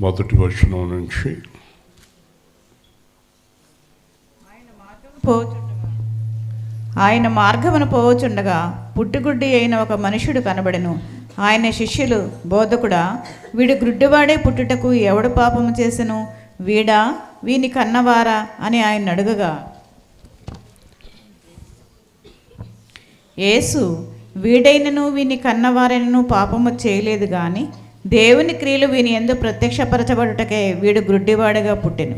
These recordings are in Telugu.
మొదటి వచనం నుంచి. ఆయన మార్గమును పోవచుండగా. పుట్టుగుడ్డి అయిన ఒక మనుషుడు కనబడెను. ఆయన శిష్యులు బోధకుడా వీడు గ్రుడ్డివాడే పుట్టుటకు ఎవడు పాపము చేసెను? వీడా వీని కన్నవారా అని ఆయన అడుగగా. యేసు వీడైనను వీని కన్నవారైనను పాపము చేయలేదు కానీ దేవుని క్రియలు వీని ఎందు ప్రత్యక్షపరచబడుటకే వీడు గ్రుడ్డివాడుగా పుట్టెను.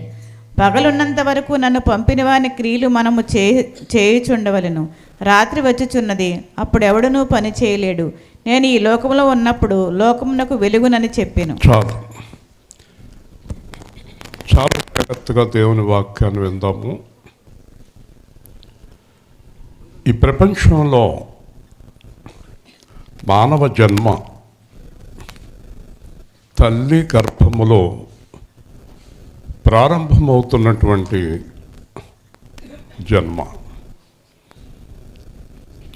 పగలున్నంత వరకు నన్ను పంపిన వాని క్రియలు మనము చే చేయుచుండవలను. రాత్రి వచ్చుచున్నది అప్పుడు ఎవడునూ పని చేయలేడు. నేను ఈ లోకంలో ఉన్నప్పుడు లోకమునకు వెలుగునని చెప్పాను. చాలు. చాలా జాగ్రత్తగా దేవుని వాక్యాన్ని విందాము. ఈ ప్రపంచంలో మానవ జన్మ తల్లి గర్భములో ప్రారంభమవుతున్నటువంటి జన్మ.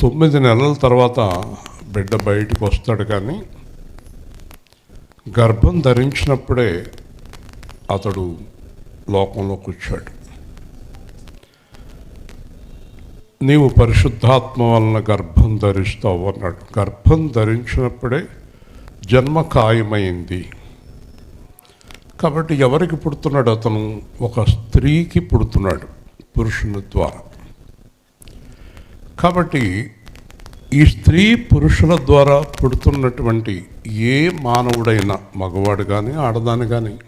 తొమ్మిది నెలల తర్వాత బిడ్డ బయటకు వస్తాడు కానీ గర్భం ధరించినప్పుడే అతడు లోకంలోకి వచ్చాడు నీవు పరిశుద్ధాత్మ వలన గర్భం ధరిస్తావు అన్నాడు. గర్భం ధరించినప్పుడే జన్మ ఖాయమైంది. కాబట్టి ఎవరికి పుడుతున్నాడు అతను? ఒక స్త్రీకి పుడుతున్నాడు పురుషుని ద్వారా. కాబట్టి ఈ స్త్రీ పురుషుల ద్వారా పుడుతున్నటువంటి ఏ మానవుడైనా మగవాడు కానీ ఆడదాని కానీ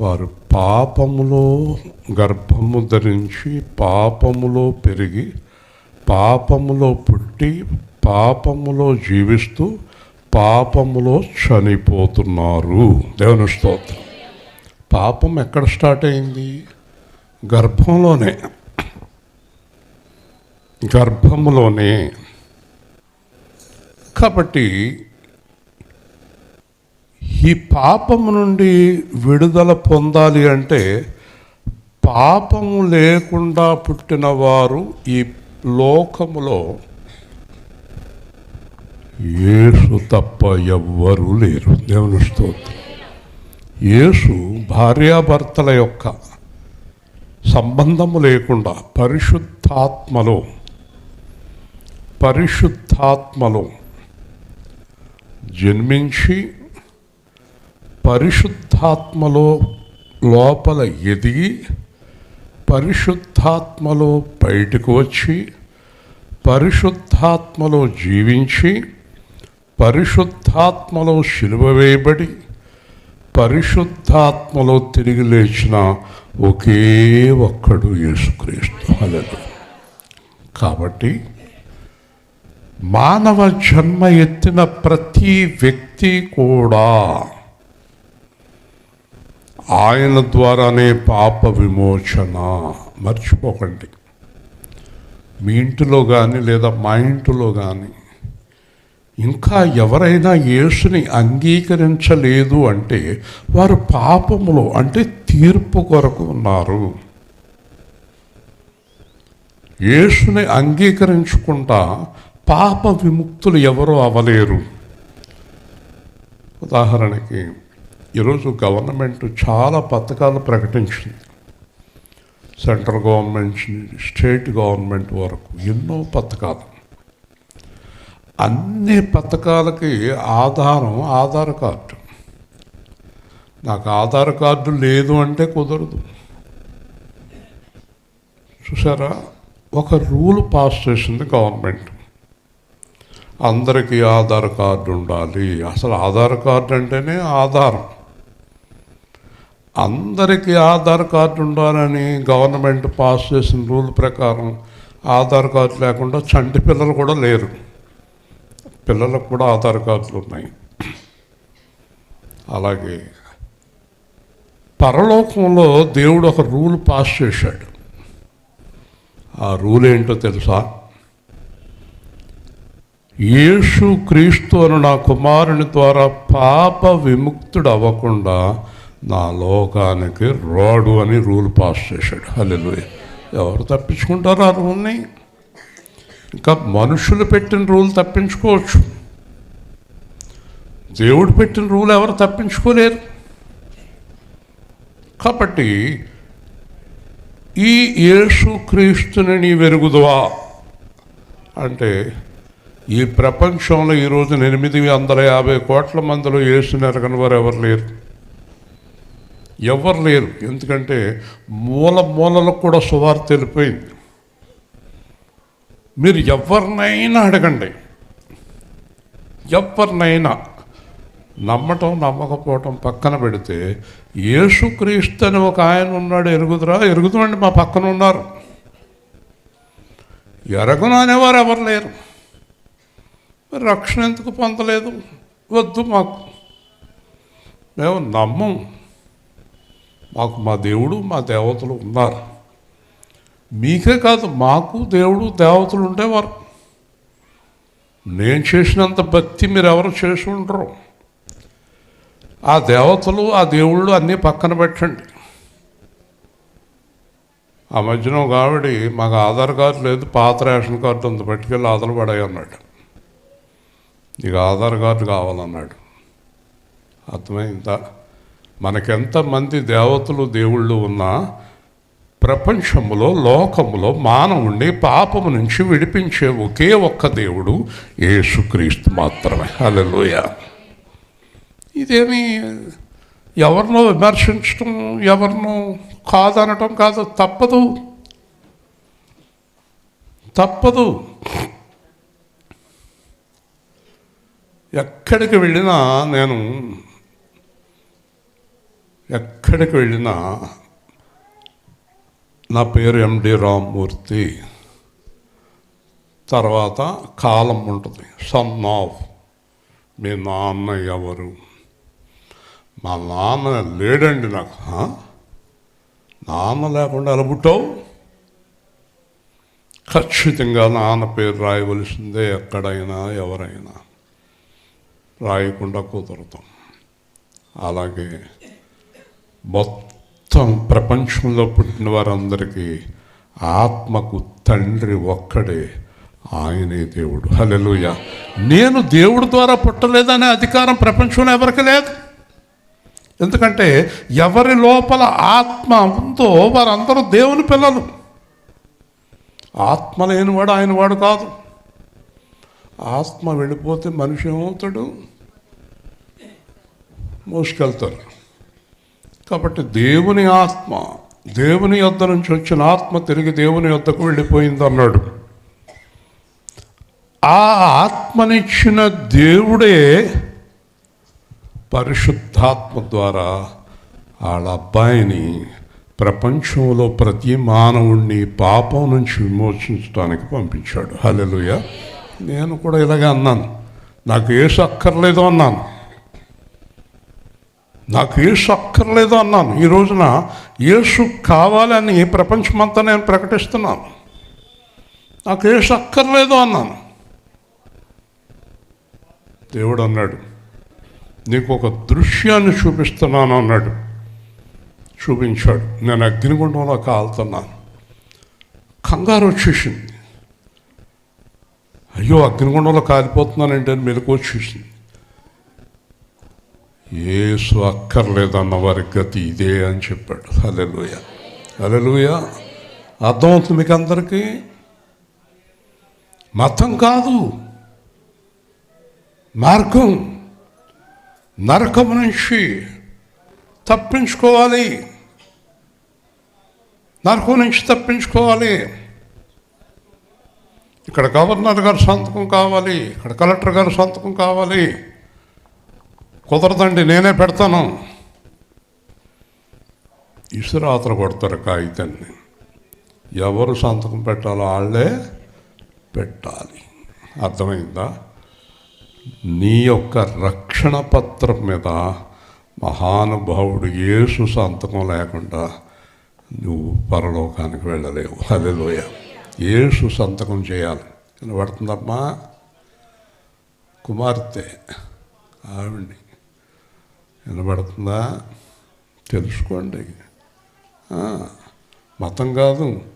వారు పాపములో గర్భము ధరించి పాపములో పెరిగి పాపములో పుట్టి పాపములో జీవిస్తూ పాపములో చనిపోతున్నారు. దేవుని స్తోత్రం. పాపం ఎక్కడ స్టార్ట్ అయింది? గర్భంలోనే. గర్భంలోనే కాబట్టి ఈ పాపము నుండి విడుదల పొందాలి అంటే పాపము లేకుండా పుట్టిన వారు ఈ లోకములో యేసు తప్ప ఎవ్వరూ లేరు. దేవుని స్తోత్రం. యేసు భార్యాభర్తల యొక్క సంబంధము లేకుండా పరిశుద్ధాత్మలో పరిశుద్ధాత్మలో జన్మించి పరిశుద్ధాత్మలో లోపల ఎదిగి పరిశుద్ధాత్మలో బయటకు వచ్చి పరిశుద్ధాత్మలో జీవించి పరిశుద్ధాత్మలో శిలువ వేయబడి పరిశుద్ధాత్మలో తిరిగి లేచిన ఒకే ఒక్కడు యేసుక్రీస్తు. హల్లెలూయా. కాబట్టి మానవ జన్మ ఎత్తిన ప్రతి వ్యక్తి కూడా ఆయన ద్వారానే పాప విమోచన. మర్చిపోకండి. మీ ఇంటిలో కానీ లేదా మా ఇంటిలో కానీ ఇంకా ఎవరైనా యేసుని అంగీకరించలేదు అంటే వారు పాపములో అంటే తీర్పు కొరకు ఉన్నారు. యేసుని అంగీకరించుకుంటా పాప విముక్తులు ఎవరూ అవలేరు. ఉదాహరణకి ఈరోజు గవర్నమెంట్ చాలా పథకాలు ప్రకటించింది. సెంట్రల్ గవర్నమెంట్ స్టేట్ గవర్నమెంట్ వరకు ఎన్నో పథకాలు. అన్ని పథకాలకి ఆధారం ఆధార్ కార్డు. నాకు ఆధార్ కార్డు లేదు అంటే కుదరదు. చూసారా? ఒక రూల్ పాస్ చేసింది గవర్నమెంట్. అందరికీ ఆధార్ కార్డు ఉండాలి. అసలు ఆధార్ కార్డు అంటేనే ఆధారం. అందరికీ ఆధార్ కార్డు ఉండాలని గవర్నమెంట్ పాస్ చేసిన రూల్ ప్రకారం ఆధార్ కార్డు లేకుండా చంటి పిల్లలు కూడా లేరు. పిల్లలకు కూడా ఆధార్ కార్డులు ఉన్నాయి. అలాగే పరలోకంలో దేవుడు ఒక రూల్ పాస్ చేశాడు. ఆ రూల్ ఏంటో తెలుసా? యేసు క్రీస్తు అను నా కుమారుని ద్వారా పాప విముక్తుడు అవ్వకుండా నా లోకానికి రాడు అని రూల్ పాస్ చేశాడు. హల్లెలూయా. ఎవరు తప్పించుకుంటారు ఆ రూల్ని? ఇంకా మనుషులు పెట్టిన రూల్ తప్పించుకోవచ్చు. దేవుడు పెట్టిన రూల్ ఎవరు తప్పించుకోలేరు. కాబట్టి ఈ యేసు క్రీస్తుని నీ వెరుగుదువా అంటే ఈ ప్రపంచంలో ఈరోజు ఎనిమిది వందల యాభై కోట్ల మందిలో యేసుని ఎరగని వారు ఎవరు లేరు. ఎవరు లేరు. ఎందుకంటే మూల మూలలకు కూడా సువార్త వెళ్ళిపోయింది. మీరు ఎవరినైనా అడగండి. ఎవరినైనా నమ్మటం నమ్మకపోవటం పక్కన పెడితే యేసుక్రీస్తు అని ఒక ఆయన ఉన్నాడు ఎరుగుదురా? ఎరుగుతుందండి మా పక్కన ఉన్నారు. ఎరగను అనేవారు ఎవరు లేరు. రక్షణ ఎందుకు పొందలేదు? వద్దు మాకు. మేము నమ్మం. మాకు మా దేవుడు మా దేవతలు ఉన్నారు. మీకే కాదు మాకు దేవుడు దేవతలు ఉండేవారు. నేను చేసినంత భక్తి మీరు ఎవరు చేసి ఉండరు. ఆ దేవతలు ఆ దేవుళ్ళు అన్నీ పక్కన పెట్టండి. ఆ మధ్యన ఒక ఆవిడ మాకు ఆధార్ కార్డు లేదు పాత రేషన్ కార్డు ఉంది పట్టుకెళ్ళి ఆధార్ పడాయి అన్నాడు. నీకు ఆధార్ కార్డు కావాలన్నాడు. అర్థమైందా? మనకెంతమంది దేవతలు దేవుళ్ళు ఉన్నా ప్రపంచంలో లోకములో మానవుణ్ణి పాపము నుంచి విడిపించే ఒకే ఒక్క దేవుడు యేసుక్రీస్తు మాత్రమే. అలలోయ ఇదేమి ఎవరినో విమర్శించడం ఎవరినో కాదనటం కాదు తప్పదు. తప్పదు. ఎక్కడికి వెళ్ళినా నేను ఎక్కడికి వెళ్ళినా నా పేరు ఎండి రామ్మూర్తి. తర్వాత కాలం ఉంటుంది. సన్ ఆఫ్ మీ నాన్న ఎవరు? మా నాన్న లేడండి నాకు నాన్న లేకుండా ఎలా పుట్టావు? ఖచ్చితంగా నాన్న పేరు రాయవలసిందే ఎక్కడైనా ఎవరైనా. రాయకుండా కుదరతాం అలాగే మొత్తం మొత్తం ప్రపంచంలో పుట్టిన వారందరికీ ఆత్మకు తండ్రి ఒక్కడే ఆయనే దేవుడు. హలెలుయ నేను దేవుడి ద్వారా పుట్టలేదనే అధికారం ప్రపంచంలో ఎవరికి లేదు. ఎందుకంటే ఎవరి లోపల ఆత్మ ఉందో వారందరూ దేవుని పిల్లలు. ఆత్మ లేనివాడు ఆయన వాడు కాదు. ఆత్మ వెళ్ళిపోతే మనిషి ఏమవుతాడు? మోసుకెళ్తారు. కాబట్టి దేవుని ఆత్మ దేవుని యొద్ద నుంచి వచ్చిన ఆత్మ తిరిగి దేవుని యొద్దకు వెళ్ళిపోయింది అన్నాడు. ఆ ఆత్మనిచ్చిన దేవుడే పరిశుద్ధాత్మ ద్వారా వాళ్ళ అబ్బాయిని ప్రపంచంలో ప్రతి మానవుణ్ణి పాపం నుంచి విమోచించడానికి పంపించాడు. హలెలుయ నేను కూడా ఇలాగే అన్నాను. నాకు ఏసు అక్కర్లేదు అన్నాను. నాకు ఏసు అక్కర్లేదు అన్నాను. ఈ రోజున యేసు కావాలని ప్రపంచమంతా నేను ప్రకటిస్తున్నాను. నాకు ఏసు అక్కర్లేదు అన్నాను. దేవుడు అన్నాడు నీకు ఒక దృశ్యాన్ని చూపిస్తున్నాను అన్నాడు. చూపించాడు. నేను అగ్నిగుండంలో కాలుతున్నాను. కంగారు వచ్చేసింది. అయ్యో అగ్నిగుండంలో కాలిపోతున్నానంటే అని మెలకు వచ్చేసింది. ఏసు అక్కర్లేదన్న వారి గతి ఇదే అని చెప్పాడు. హలెలుయ హలెలుయ అర్థమవుతుంది మీకు అందరికీ? మతం కాదు. మార్గం. నరకం నుంచి తప్పించుకోవాలి. నరకం నుంచి తప్పించుకోవాలి. ఇక్కడ గవర్నర్ గారు సంతకం కావాలి. ఇక్కడ కలెక్టర్ గారు సంతకం కావాలి. కుదరదండి నేనే పెడతాను. ఇసురాత్ర కొడతారు కాగితాన్ని. ఎవరు సంతకం పెట్టాలో వాళ్ళే పెట్టాలి. అర్థమైందా? నీ యొక్క రక్షణ పత్రం మీద మహానుభావుడు యేసు సంతకం లేకుండా నువ్వు పరలోకానికి వెళ్ళలేవు. హల్లెలూయ. యేసు సంతకం చేయాలి. కనబడుతుందమ్మా కుమార్తె ఆవిడ్ని వినబడుతుందా? తెలుసుకోండి. మతం కాదు.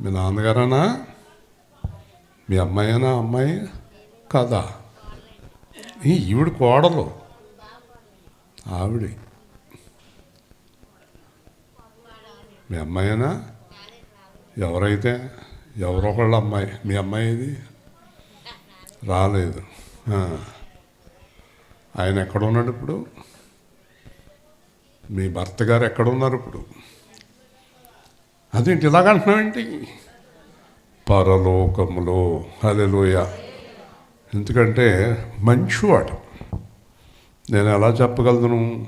మీ నాన్నగారనా? మీ అమ్మాయినా? అమ్మాయి కాదా? ఈ ఈవిడ కోడలు. ఆవిడ. మీ అమ్మాయినా? ఎవరైతే? ఎవరో ఒకళ్ళ అమ్మాయి. మీ అమ్మాయి ఇది రాలేదు. ఆయన ఎక్కడ ఉన్నాడు ఇప్పుడు? మీ భర్త గారు ఎక్కడ ఉన్నారు ఇప్పుడు? అదేంటి ఇలాగంటున్నావేంటి పరలోకములో హల్లెలూయ. ఎందుకంటే మంచివాడు. నేను ఎలా చెప్పగలను?